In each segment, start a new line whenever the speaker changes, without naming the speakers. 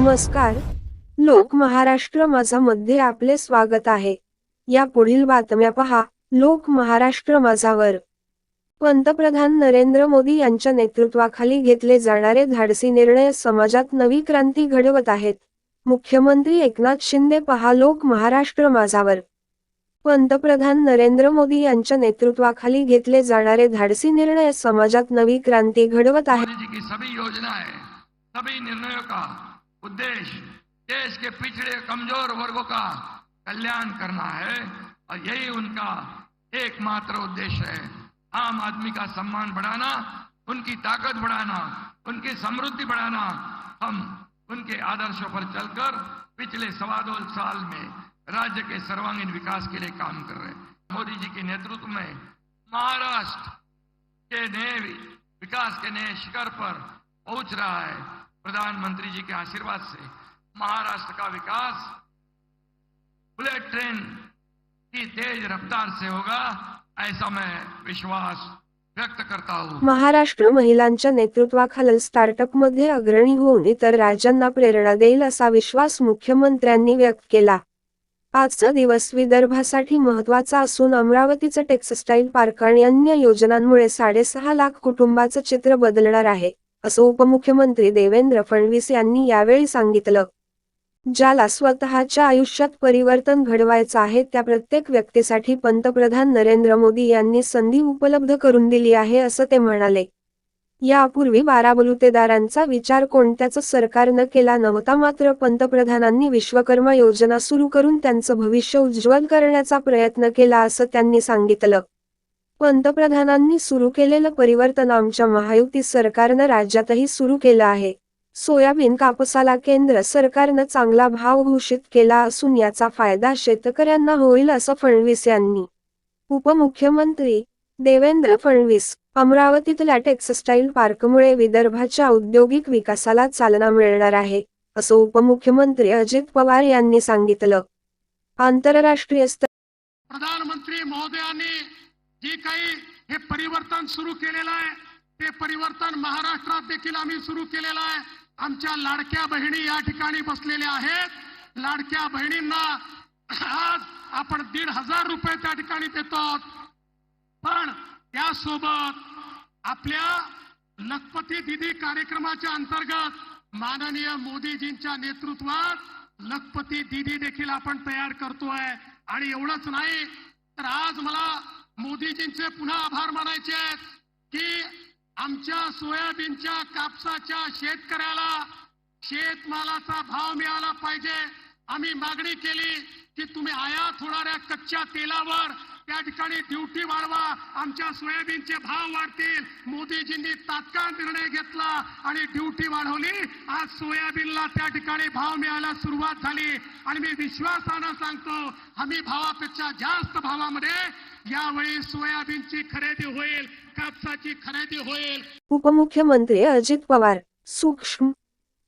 नमस्कार. लोक महाराष्ट्र माझा मध्ये आपले स्वागत आहे. या पुढील बातम्या पहा. लोक महाराष्ट्र माझावर. पंतप्रधान नरेंद्र मोदी यांच्या नेतृत्वाखाली घेतले जाणारे धाडसी निर्णय समाजात नवी क्रांती घडवत आहेत. मुख्यमंत्री एकनाथ शिंदे पहा लोक महाराष्ट्र माझावर. पंतप्रधान नरेंद्र मोदी यांच्या नेतृत्वाखाली घेतले जाणारे धाडसी निर्णय समाजात नवी क्रांती घडवत आहेत
उद्देश्य देश के पिछड़े कमज़ोर वर्गों का कल्याण करना है, और यही उनका एकमात्र उद्देश्य है। आम आदमी का सम्मान बढ़ाना, उनकी ताकत बढ़ाना, उनकी समृद्धि बढ़ाना। हम उनके आदर्शों पर चलकर पिछले सवा दो साल में राज्य के सर्वांगीण विकास के लिए काम कर रहे हैं। मोदी जी के नेतृत्व में महाराष्ट्र के नए विकास के नए शिखर पर पहुँच रहा है। प्रधानमंत्री जी के आशीर्वाद से महाराष्ट्र का विकास बुलेट ट्रेन की तेज रफ्तार से होगा ऐसा मैं विश्वास व्यक्त करता हूं।
महाराष्ट्र महिलांच्या नेतृत्वाखालील स्टार्टअपमध्ये अग्रणी होऊन इतर राज्यांना प्रेरणा देईल असा विश्वास मुख्यमंत्र्यांनी व्यक्त केला. आजचा दिवस विदर्भासाठी महत्त्वाचा असून अमरावतीचं टेक्सटाईल पार्क आणि अन्य योजनांमुळे साडेसहा लाख कुटुंबाचं चित्र बदलणार आहे. असं उपमुख्यमंत्री देवेंद्र फडणवीस यांनी यावेळी सांगितलं. ज्याला स्वतःच्या आयुष्यात परिवर्तन घडवायचं आहे त्या प्रत्येक व्यक्तीसाठी पंतप्रधान नरेंद्र मोदी यांनी संधी उपलब्ध करून दिली आहे असं ते म्हणाले. यापूर्वी बारा बलुतेदारांचा विचार कोणत्याच सरकारनं केला नव्हता मात्र पंतप्रधानांनी विश्वकर्मा योजना सुरू करून त्यांचं भविष्य उज्ज्वल करण्याचा प्रयत्न केला असं त्यांनी सांगितलं. पंतप्रधानांनी सुरू केलेलं परिवर्तन आमच्या महायुती सरकारनं राज्यातही सुरू केलं आहे. सोयाबीन कापसाला केंद्र सरकारनं चांगला भाव घोषित केला असून याचा फायदा शेतकऱ्यांना होईल असं फडणवीस यांनी. उपमुख्यमंत्री देवेंद्र फडणवीस अमरावतीतल्या टेक्सटाईल पार्कमुळे विदर्भाच्या औद्योगिक विकासाला चालना मिळणार आहे असं उपमुख्यमंत्री अजित पवार यांनी सांगितलं. आंतरराष्ट्रीय स्तर
प्रधानमंत्री महोदयांनी जे काही हे परिवर्तन सुरू केलेलं आहे ते परिवर्तन महाराष्ट्रात देखील आम्ही सुरू केलेलं आहे. आमच्या लाडक्या बहिणी या ठिकाणी बसलेल्या आहेत. लाडक्या बहिणींना आज आपण दीड हजार रुपये त्या ठिकाणी देतो. पण त्यासोबत आपल्या लखपती दिदी कार्यक्रमाच्या अंतर्गत माननीय मोदीजींच्या नेतृत्वात लखपती दिदी देखील आपण तयार करतोय. आणि एवढंच नाही तर आज मला मोदीजींचे पुन्हा आभार मानायचे आहेत की आमच्या सोयाबीनच्या कापसाच्या शेतकऱ्याला शेतमालाचा भाव मिळाला पाहिजे. आम्ही मागणी केली की तुम्ही आयात होणाऱ्या कच्च्या तेलावर त्या ठिकाणी ड्युटी वाढवा आमच्या सोयाबीनचे भाव वाढतील. मोदीजींनी तात्काळ निर्णय घेतला आणि ड्युटी वाढवली. आज सोयाबीनला त्या ठिकाणी भाव मिळायला सुरुवात झाली. आणि मी विश्वासानं सांगतो हमी भावापेक्षा जास्त भावामध्ये यावेळी सोयाबीनची खरेदी होईल कापसाची खरेदी होईल.
उपमुख्यमंत्री अजित पवार सूक्ष्म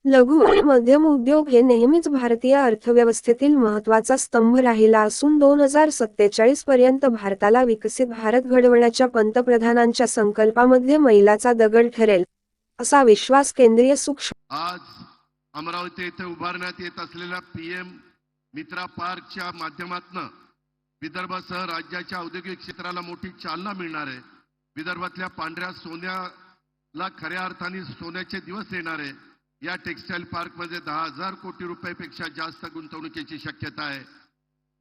लघु आणि मध्यम उद्योग हे नेहमीच भारतीय अर्थव्यवस्थेतील महत्त्वाचा स्तंभ राहिला असून दोन हजार सत्तेचाळीस पर्यंत भारताला विकसित भारत घडवण्याच्या पंतप्रधानांच्या संकल्पामध्ये मैलाचा दगड ठरेल असा विश्वास केंद्रीय सूक्ष्म
आज अमरावती येथे उभारण्यात येत असलेल्या पीएम मित्रा पार्कच्या माध्यमातून विदर्भासह राज्याच्या औद्योगिक क्षेत्राला मोठी चालना मिळणार आहे. विदर्भातल्या पांढऱ्या सोन्याला खऱ्या अर्थाने सोन्याचे दिवस येणार आहे. या टेक्सटाईल पार्कमध्ये दहा हजार कोटी रुपयापेक्षा जास्त गुंतवणुकीची शक्यता आहे.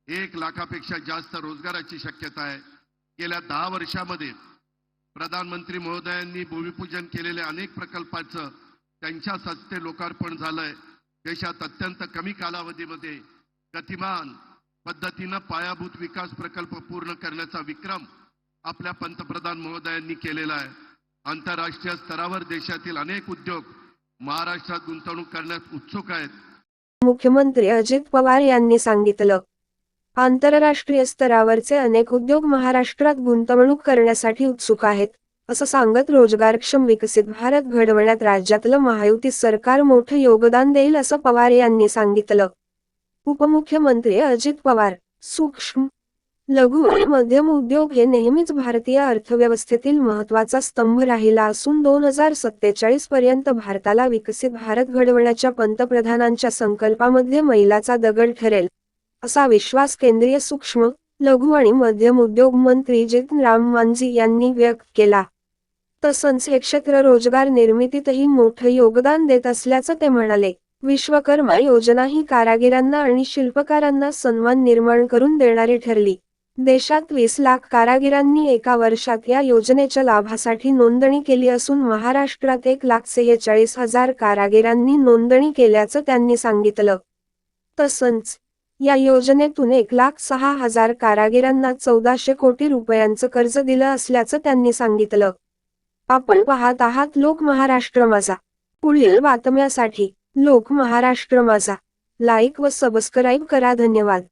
एक लाखापेक्षा जास्त रोजगाराची शक्यता आहे. गेल्या दहा वर्षामध्ये प्रधानमंत्री महोदयांनी भूमिपूजन केलेल्या अनेक प्रकल्पाचं त्यांच्याच हस्ते लोकार्पण झालंय. देशात अत्यंत कमी कालावधीमध्ये गतिमान पद्धतीनं पायाभूत विकास प्रकल्प पूर्ण करण्याचा विक्रम आपल्या पंतप्रधान महोदयांनी केलेला आहे. आंतरराष्ट्रीय स्तरावर देशातील अनेक उद्योग महाराष्ट्रात गुंतवणूक करण्यास उत्सुक आहेत.
मुख्यमंत्री अजित पवार यांनी सांगितलं आंतरराष्ट्रीय स्तरावरचे अनेक उद्योग महाराष्ट्रात गुंतवणूक करण्यासाठी उत्सुक आहेत असं सांगत रोजगारक्षम विकसित भारत घडवण्यात राज्यातलं महायुती सरकार मोठं योगदान देईल असं पवार यांनी सांगितलं. उपमुख्यमंत्री अजित पवार सूक्ष्म लघु आणि मध्यम उद्योग हे नेहमीच भारतीय अर्थव्यवस्थेतील महत्त्वाचा स्तंभ राहिला असून दोन हजार सत्तेचाळीस पर्यंत भारताला विकसित भारत घडवण्याच्या पंतप्रधानांच्या संकल्पामध्ये मैलाचा दगड ठरेल असा विश्वास केंद्रीय सूक्ष्म लघु आणि मध्यम उद्योग मंत्री जितन राम मांझी यांनी व्यक्त केला. तसंच हे क्षेत्र रोजगार निर्मितीतही मोठं योगदान देत असल्याचं ते म्हणाले. विश्वकर्मा योजना ही कारागिरांना आणि शिल्पकारांना सन्मान निर्माण करून देणारी ठरली. देशात वीस लाख कारागिरांनी एका वर्षात या योजनेच्या लाभासाठी नोंदणी केली असून महाराष्ट्रात एक लाख सेहेचाळीस हजार कारागिरांनी नोंदणी केल्याचं त्यांनी सांगितलं. तसंच या योजनेतून एक लाख सहा हजार कारागिरांना चौदाशे कोटी रुपयांचं कर्ज दिलं असल्याचं त्यांनी सांगितलं. आपण पाहत आहात लोक महाराष्ट्र माझा. पुढील बातम्यासाठी लोक महाराष्ट्र माझा. लाईक व सबस्क्राईब करा धन्यवाद.